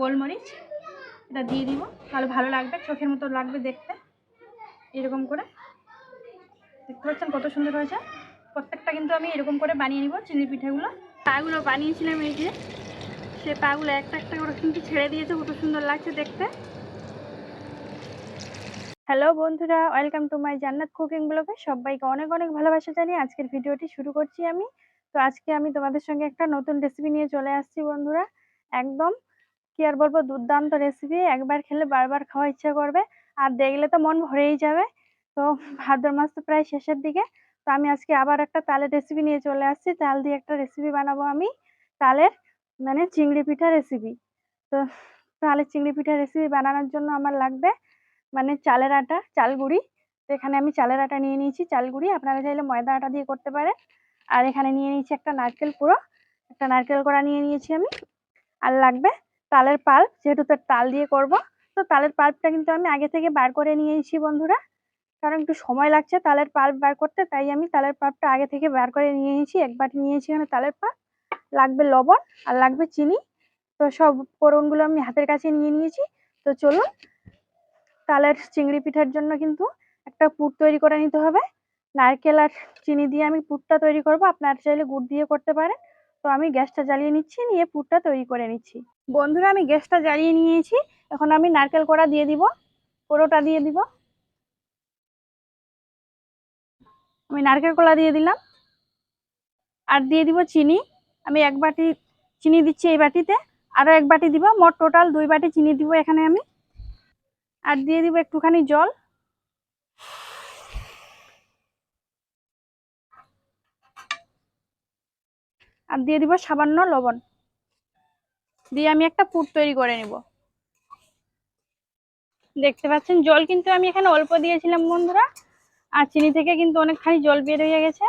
গোলমরিচ, এটা দিয়ে দিব। তাহলে ভালো লাগবে, চোখের মতো লাগবে দেখতে। এরকম করে। দেখতে পাচ্ছেন কত সুন্দর হয়েছে। প্রত্যেকটা কিন্তু আমি এরকম করে বানিয়ে নিব চিংড়ি পিঠাগুলো। পাগুলো বানিয়েছিলাম এই যে। সে পাগুলো একটা একটা করে কিন্তু ছেড়ে দিয়েছে, কত সুন্দর লাগছে দেখতে। হ্যালো বন্ধুরা, ওয়েলকাম টু মাই জান্নাত কুকিং ব্লগে সবাইকে অনেক অনেক ভালোবাসা জানিয়ে আজকের ভিডিওটি শুরু করছি আমি। তো আজকে আমি তোমাদের সঙ্গে একটা নতুন রেসিপি নিয়ে চলে আসছি বন্ধুরা। একদম কি আর বলব, দুর্দান্ত রেসিপি একবার খেলে বারবার খাওয়া ইচ্ছা করবে, আর দেখলে তো মন ভরেই যাবে। তো ভাদ্র মাস তো প্রায় শেষের দিকে, তো আমি আজকে আবার একটা তালের রেসিপি নিয়ে চলে আসছি। তাল দিয়ে একটা রেসিপি বানাবো আমি, তালের মানে চিংড়ি পিঠা রেসিপি তো তালের চিংড়ি পিঠা রেসিপি বানানোর জন্য আমার লাগবে মানে চালের আটা, চাল গুঁড়ি। তো এখানে আমি চালের আটা নিয়ে নিয়েছি, চাল গুঁড়ি, আপনারা চাইলে ময়দা আটা দিয়ে করতে পারেন। আর এখানে নিয়ে নিয়েছি একটা নারকেল পুরো একটা নারকেল কড়া নিয়ে নিয়েছি আমি। আর লাগবে তালের পাল্প, যেহেতু তার তাল দিয়ে করব। তো তালের পাল্পটা কিন্তু আমি আগে থেকে বার করে নিয়েছি বন্ধুরা। কারণ একটু সময় লাগছে তালের পাল্প বার করতে, তাই আমি তালের পাল্পটা আগে থেকে বার করে নিয়ে নিয়েছি একবার নিয়েছি এখানে তালের পাল্প। লাগবে লবণ আর লাগবে চিনি। তো সব ফোড়নগুলো আমি হাতের কাছে নিয়ে নিয়েছি। তো চলুন, তালের চিংড়ি পিঠার জন্য কিন্তু একটা পুর তৈরি করে নিতে হবে। নারকেল আর চিনি দিয়ে আমি পুরটা তৈরি করব। আপনারা চাইলে গুড় দিয়ে করতে পারেন। তো আমি গ্যাসটা জ্বালিয়ে নিচ্ছি, নিয়ে পুরটা তৈরি করে নিচ্ছি। বন্ধুরা, আমি গ্যাসটা জ্বালিয়ে নিয়েছি, এখন আমি নারকেল কড়া দিয়ে দিব, পুরোটা দিয়ে দিব। আমি নারকেল কলা দিয়ে দিলাম। আর দিয়ে দিব চিনি, আমি এক বাটি চিনি দিচ্ছি এই বাটিতে আরও এক বাটি দিব, মোট টোটাল দুই বাটি চিনি দিব এখানে আমি। আর দিয়ে দিব একটুখানি জল। আর দিয়ে দিব সামান্য লবণ। দিয়ে আমি একটা পুর তৈরি করে নিব। দেখতে পাচ্ছেন, জল কিন্তু আমি এখানে অল্প দিয়েছিলাম বন্ধুরা। আর চিনি থেকে কিন্তু অনেকখানি জল বের হয়ে গেছে।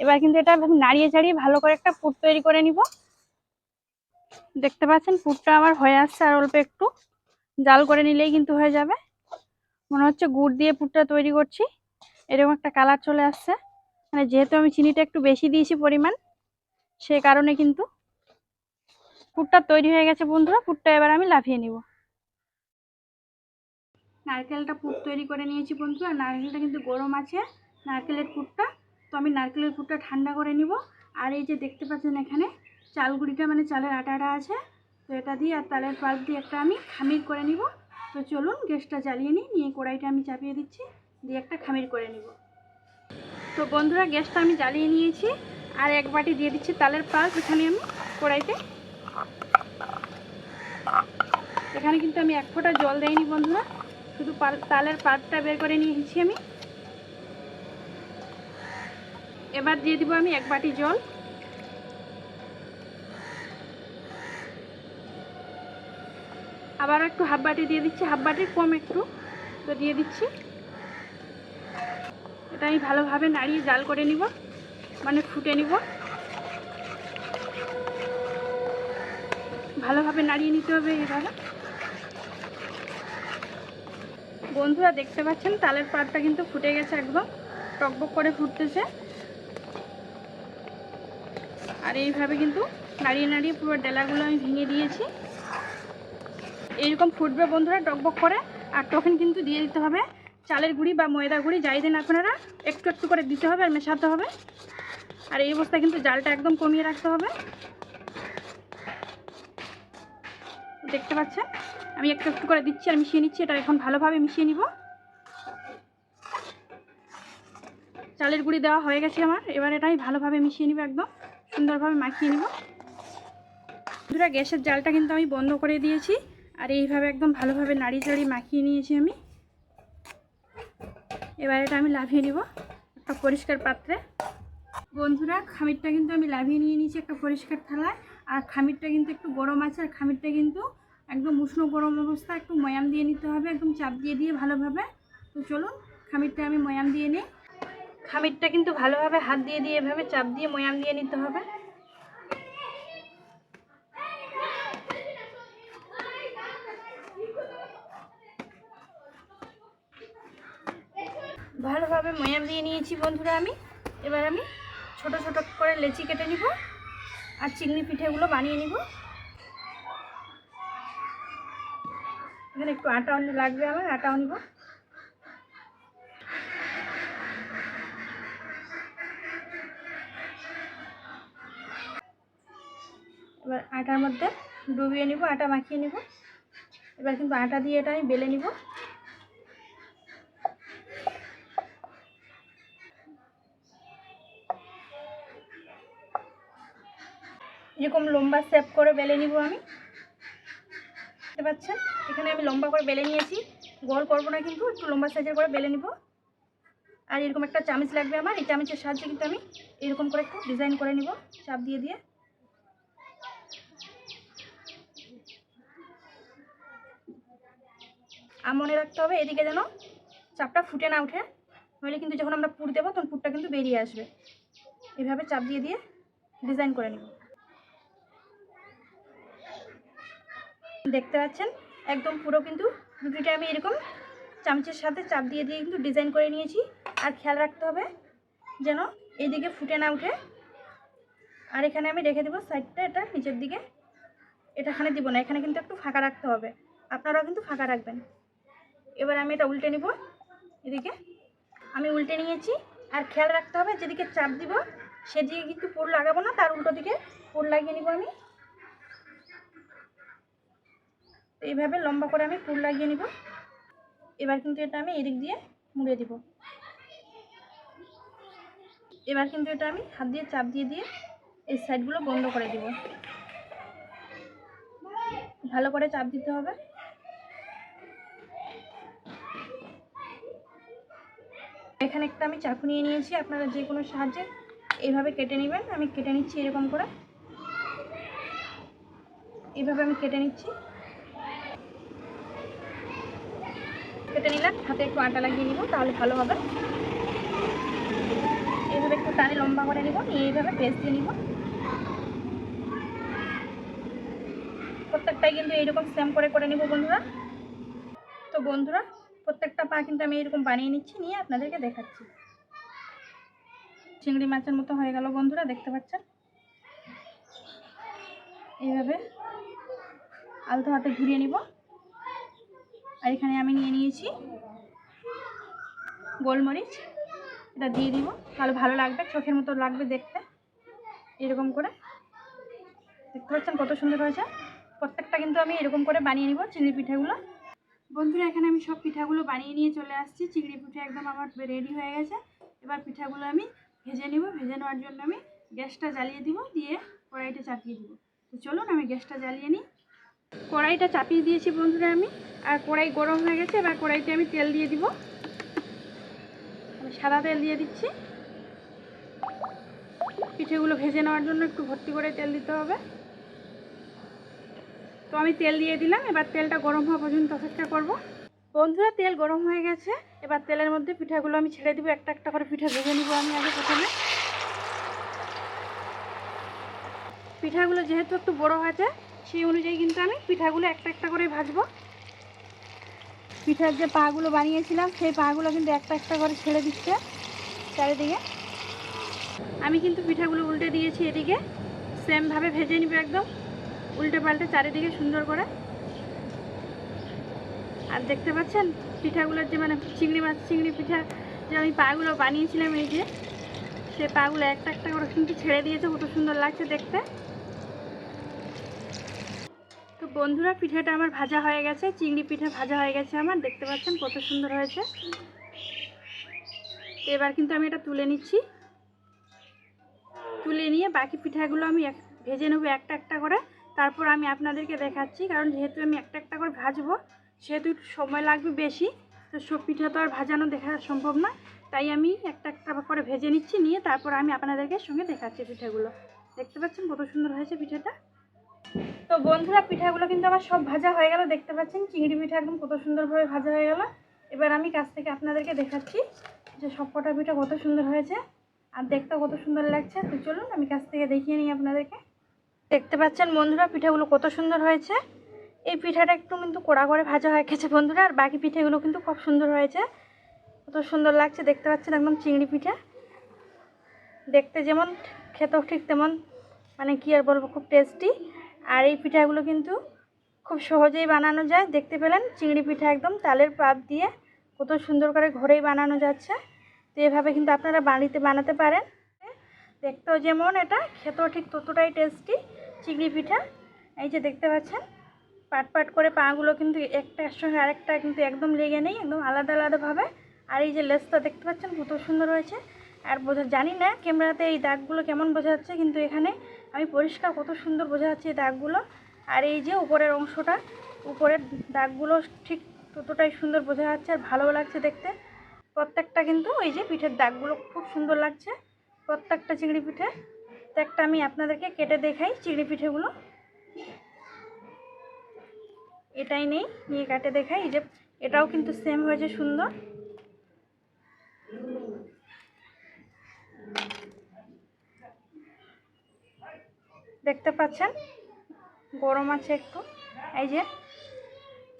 এবার কিন্তু এটা নাড়িয়ে চাড়িয়ে ভালো করে একটা পুর তৈরি করে নিব। দেখতে পাচ্ছেন, পুরটা আমার হয়ে আসছে আর অল্প একটু। জাল করে নিলেই কিন্তু হয়ে যাবে। মনে হচ্ছে গুড় দিয়ে পুরটা তৈরি করছি। এরকম একটা কালার চলে আসছে। মানে যেহেতু আমি চিনিটা একটু বেশি দিয়েছি পরিমাণ সে কারণে কিন্তু পুরটা তৈরি হয়ে গেছে বন্ধুরা পুরটা এবার আমি লাফিয়ে নিব। নারকেলটা পুর তৈরি করে নিয়েছি বন্ধুরা, নারকেলটা কিন্তু গরম আছে, নারকেলের পুরটা তো আমি নারকেলের পুরটা ঠান্ডা করে নিব। আর এই যে দেখতে পাচ্ছেন এখানে, চালগুড়িটা মানে চালের আটাটা আছে, তো এটা দিয়ে আর তালের পাল্প দিয়ে একটা আমি খামির করে নিব। তো চলুন গ্যাসটা জ্বালিয়ে নিই, নিয়ে কড়াইটা আমি চাপিয়ে দিচ্ছি, দিয়ে একটা খামির করে নিব। তো বন্ধুরা গ্যাসটা আমি জ্বালিয়ে নিয়েছি। আর এক বাটি দিয়ে দিচ্ছি তালের পাল্প এখানে আমি কড়াইতে। এখানে কিন্তু আমি এক ফোঁটা জল দেয়নি বন্ধুরা, শুধু তালের পাল্পটা বের করে নিয়েছি আমি। এবার দিয়ে দিব আমি এক বাটি জল। আবার একটু হাফ বাটি দিয়ে দিচ্ছি, হাফ বাটির কম একটু, তো দিয়ে দিচ্ছি। এটা আমি ভালোভাবে নাড়িয়ে জাল করে নিব। মানে ফুটে নিব। ভালোভাবে নাড়িয়ে নিতে হবে এইভাবে বন্ধুরা, দেখতে পাচ্ছেন, তালের পাটটা কিন্তু ফুটে গেছে একদম, টকবক করে ফুটতেছে। আর এইভাবে কিন্তু নাড়িয়ে নাড়িয়ে পুরো ডেলাগুলো আমি ভেঙে দিয়েছি। এইরকম ফুটবে বন্ধুরা, টকবক করে, আর তখন কিন্তু দিয়ে দিতে হবে চালের গুঁড়ি বা ময়দা গুঁড়ি, যাই দেন আপনারা, একটু একটু করে দিতে হবে আর মেশাতে হবে। আর এই অবস্থায় কিন্তু জালটা একদম কমিয়ে রাখতে হবে। দেখতে পাচ্ছেন? আমি একটু একটু করে দিচ্ছি, আর মিশিয়ে নিচ্ছি, এটা এখন ভালোভাবে মিশিয়ে নিব। চালের গুঁড়ি দেওয়া হয়ে গেছে আমার। এবার এটাই ভালোভাবে মিশিয়ে নিব একদম। সুন্দরভাবে মাখিয়ে নিব। বন্ধুরা, গ্যাসের জালটা কিন্তু আমি বন্ধ করে দিয়েছি। আর এইভাবে একদম ভালোভাবে নাড়িয়ে চাড়িয়ে মাখিয়ে নিয়েছি আমি। এবার এটা আমি লাভিয়ে নিব একটা পরিষ্কার পাত্রে। বন্ধুরা, খামিরটা কিন্তু আমি লাভিয়ে নিয়ে নিয়েছি একটা পরিষ্কার থালায়। আর খামিরটা কিন্তু একটু গরম আছে, আর খামিরটা কিন্তু একদম উষ্ণ গরম অবস্থা একটু ময়াম দিয়ে নিতে হবে, একদম চাপ দিয়ে দিয়ে ভালোভাবে। তো চলুন, খামিরটা আমি ময়াম দিয়ে নিই। খামিরটা কিন্তু ভালোভাবে হাত দিয়ে দিয়ে এভাবে চাপ দিয়ে ময়াম দিয়ে নিতে হবে। ভালোভাবে ময়াম দিয়ে নিয়েছি বন্ধুরা আমি। এবার আমি ছোট ছোট করে লেচি কেটে নিব আর চিংড়ি পিঠেগুলো বানিয়ে নিব। এখানে একটু আটাও লাগবে আমার আটাও নিব। এবার আটার মধ্যে ডুবিয়ে নিব, আটা মাখিয়ে নিব। এবার কিন্তু আটা দিয়ে এটা আমি বেলে নিব। এরকম লম্বা শেপ করে বেলে নিব আমি। দেখতে পাচ্ছেন? এখানে আমি লম্বা করে বেলে নিয়েছি। গোল করব না কিন্তু, একটু লম্বা সাইজের করে বেলে নিব। আর এরকম একটা চামচ লাগবে আমার। এই চামচের সাহায্যে কিন্তু আমি এরকম করে একটু ডিজাইন করে নিব, চাপ দিয়ে দিয়ে। আর মনে রাখতে হবে, এদিকে যেন চাপটা ফুটে না উঠে নইলে কিন্তু যখন আমরা পুর দেবো, তখন পুরটা কিন্তু বেরিয়ে আসবে। এভাবে চাপ দিয়ে দিয়ে ডিজাইন করে নেব। দেখতে পাচ্ছেন? একদম পুরো কিন্তু রুটিটা আমি এরকম চামচের সাথে চাপ দিয়ে দিয়ে কিন্তু ডিজাইন করে নিয়েছি। আর খেয়াল রাখতে হবে যেন এইদিকে ফুটে না উঠে আর এখানে আমি রেখে দেবো সাইডটা, এটা নিচের দিকে। এটা এখানে দিব না, এখানে কিন্তু একটু ফাঁকা রাখতে হবে। আপনারাও কিন্তু ফাঁকা রাখবেন। এবার আমি এটা উল্টে নিব এদিকে। আমি উল্টে নিয়েছি। আর খেয়াল রাখতে হবে যেদিকে চাপ দিব, সেদিকে কিন্তু পুর লাগাবো না, তার উল্টো দিকে পুর লাগিয়ে নিব আমি। এইভাবে লম্বা করে আমি পুর লাগিয়ে নিব। এবার কিন্তু এটা আমি এদিক দিয়ে মুড়ে দিব। এবার কিন্তু এটা আমি হাত দিয়ে চাপ দিয়ে দিয়ে এই সাইডগুলো বন্ধ করে দিব। ভালো করে চাপ দিতে হবে। এখানে একটা আমি চাকু নিয়ে নিয়েছি, আপনারা যে কোনো সাহায্যে এইভাবে কেটে নেবেন। আমি কেটে নিচ্ছি এরকম করে। এইভাবে আমি কেটে নিচ্ছি। কেটে নিলাম, হাতে একটু আটা লাগিয়ে নিব, তাহলে ভালো হবে। এইভাবে একটু টানে লম্বা করে নিব, নিয়ে এইভাবে পেস্ট দিয়ে নিব। প্রত্যেকটাই কিন্তু এইরকম সেম করে করে নিব বন্ধুরা। তো বন্ধুরা, প্রত্যেকটা পা কিন্তু আমি এরকম বানিয়ে নিচ্ছি, নিয়ে আপনাদেরকে দেখাচ্ছি। চিংড়ি মাছের মতো হয়ে গেল বন্ধুরা, দেখতে পাচ্ছেন? এইভাবে আলতো হাতে ঘুরিয়ে নিব। আর এখানে আমি নিয়ে নিয়েছি গোলমরিচ। এটা দিয়ে দিব। তাহলে ভালো লাগবে, চোখের মতো লাগবে দেখতে। এরকম করে। দেখতে পাচ্ছেন কত সুন্দর হয়েছে? প্রত্যেকটা কিন্তু আমি এরকম করে বানিয়ে নিব চিংড়ি পিঠাগুলো। বন্ধুরা, এখানে আমি সব পিঠাগুলো বানিয়ে নিয়ে চলে আসছি। চিংড়ি পিঠা একদম আমার রেডি হয়ে গেছে। এবার পিঠাগুলো আমি ভেজে নিব। ভেজে নেওয়ার জন্য আমি গ্যাসটা জ্বালিয়ে দিব, দিয়ে কড়াইটা চাপিয়ে দিব। তো চলুন, আমি গ্যাসটা জ্বালিয়ে নিই। কড়াইটা চাপিয়ে দিয়েছি বন্ধুরা আমি। আর কড়াই গরম হয়ে গেছে, এবার কড়াইতে আমি তেল দিয়ে দিব। আমি সাদা তেল দিয়ে দিচ্ছি। পিঠেগুলো ভেজে নেওয়ার জন্য একটু ভর্তি করে তেল দিতে হবে। তো আমি তেল দিয়ে দিলাম, এবার তেলটা গরম হওয়া পর্যন্ত অপেক্ষা করব। বন্ধুরা, তেল গরম হয়ে গেছে। এবার তেলের মধ্যে পিঠাগুলো আমি ছেড়ে দিব, একটা একটা করে পিঠা ভেজে নিব আমি আগে প্রথমে। পিঠাগুলো যেহেতু একটু বড় হয়েছে সেই অনুযায়ী কিন্তু আমি পিঠাগুলো একটা একটা করে ভাজবো। পিঠার যে পাগুলো বানিয়েছিলাম, সেই পাগুলো কিন্তু একটা একটা করে ছেড়ে দিচ্ছে চারিদিকে। আমি কিন্তু পিঠাগুলো উল্টে দিয়েছি এদিকে। সেমভাবে ভেজে নিবে একদম। উল্টে পাল্টে চারিদিকে সুন্দর করে। আর দেখতে পাচ্ছেন, পিঠাগুলোর যে মানে চিংড়ি মাছ, চিংড়ি পিঠা যে আমি পাগুলো বানিয়েছিলাম এই যে, সে পাগুলো একটা একটা করে কিন্তু ছেড়ে দিয়েছে, কত সুন্দর লাগছে দেখতে। বন্ধুরা, পিঠাটা আমার ভাজা হয়ে গেছে, চিংড়ি পিঠা ভাজা হয়ে গেছে আমার, দেখতে পাচ্ছেন কত সুন্দর হয়েছে। এবার কিন্তু আমি এটা তুলে নিচ্ছি। তুলে নিয়ে বাকি পিঠাগুলো আমি ভেজে নেব একটা একটা করে। তারপর আমি আপনাদেরকে দেখাচ্ছি, কারণ যেহেতু আমি একটা একটা করে ভাজবো, সেহেতু সময় লাগবে বেশি, তো সব পিঠা তো আর ভাজানো দেখা সম্ভব না। তাই আমি একটা একটা করে ভেজে নিচ্ছি, নিয়ে তারপর আমি আপনাদেরকে সঙ্গে দেখাচ্ছি পিঠাগুলো। দেখতে পাচ্ছেন কত সুন্দর হয়েছে পিঠাটা। তো বন্ধুরা, পিঠাগুলো কিন্তু আমার সব ভাজা হয়ে গেল, দেখতে পাচ্ছেন? চিংড়ি পিঠা একদম কত সুন্দরভাবে ভাজা হয়ে গেল। এবার আমি কাছ থেকে আপনাদেরকে দেখাচ্ছি যে সব কটা পিঠা কত সুন্দর হয়েছে আর দেখতে কত সুন্দর লাগছে। তো চলুন, আমি কাছ থেকে দেখিয়ে নিই আপনাদেরকে। দেখতে পাচ্ছেন বন্ধুরা, পিঠাগুলো কত সুন্দর হয়েছে। এই পিঠাটা একটু কিন্তু কড়া করে ভাজা হয়ে গেছে বন্ধুরা, আর বাকি পিঠেগুলো কিন্তু খুব সুন্দর হয়েছে। কত সুন্দর লাগছে, দেখতে পাচ্ছেন একদম চিংড়ি পিঠা। দেখতে যেমন, খেতেও ঠিক তেমন মানে কি আর বলব, খুব টেস্টি আর এই পিঠাগুলো কিন্তু খুব সহজেই বানানো যায়। দেখতে পেলেন, চিংড়ি পিঠা একদম তালের পাত দিয়ে কত সুন্দর করে ঘরেই বানানো যাচ্ছে। তো এভাবে কিন্তু আপনারা বাড়িতে বানাতে পারেন। দেখতেও যেমন এটা, খেতেও ঠিক ততটাই টেস্টি চিংড়ি পিঠা। এই যে দেখতে পাচ্ছেন, পাট পাট করে পাগুলো কিন্তু একটার সঙ্গে আরেকটা কিন্তু একদম লেগে নেই, একদম আলাদা আলাদাভাবে। আর এই যে লেসটা দেখতে পাচ্ছেন, কত সুন্দর হয়েছে। আর বোঝা জানি না ক্যামেরাতে এই দাগগুলো কেমন বোঝা যাচ্ছে, কিন্তু এখানে আমি পরিষ্কার কত সুন্দর বোঝা যাচ্ছে এই দাগগুলো। আর এই যে উপরের অংশটা, উপরের দাগগুলো ঠিক ততটাই সুন্দর বোঝা যাচ্ছে আর ভালো লাগছে দেখতে। প্রত্যেকটা কিন্তু ওই যে পিঠের দাগগুলো খুব সুন্দর লাগছে, প্রত্যেকটা চিংড়ি পিঠে। তো একটা আমি আপনাদেরকে কেটে দেখাই চিংড়ি পিঠেগুলো। এটাই নেই, নিয়ে কাটে দেখাই, এই যে এটাও কিন্তু সেম হয়েছে সুন্দর। দেখতে পাচ্ছেন? গরম আছে একটু। এই যে,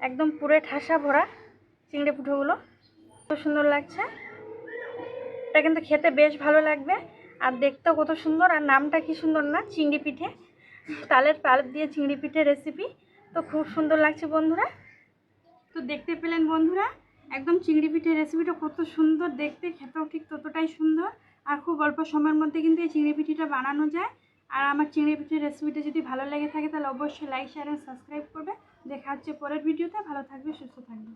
একদম পুরো ঠাসা ভরা চিংড়ি পুঠোগুলো। খুব সুন্দর লাগছে। এটা কিন্তু খেতে বেশ ভালো লাগবে। আর দেখতেও কত সুন্দর। আর নামটা কি সুন্দর না, চিংড়ি পিঠে। তালের পাল্প দিয়ে চিংড়ি পিঠে রেসিপি তো খুব সুন্দর লাগছে বন্ধুরা। তো দেখতে পেলেন বন্ধুরা, একদম চিংড়ি পিঠে রেসিপিটা কত সুন্দর। দেখতে, খেতেও ঠিক ততটাই সুন্দর। আর খুব অল্প সময়ের মধ্যে কিন্তু এই চিংড়ি পিঠিটা বানানো যায়। আর আমার চিংড়ি পিঠির রেসিপিটা যদি ভালো লেগে থাকে, তাহলে অবশ্যই লাইক শেয়ার এবং সাবস্ক্রাইব করবে। দেখা হচ্ছে পরের ভিডিওতে ভালো থাকবে, সুস্থ থাকবে।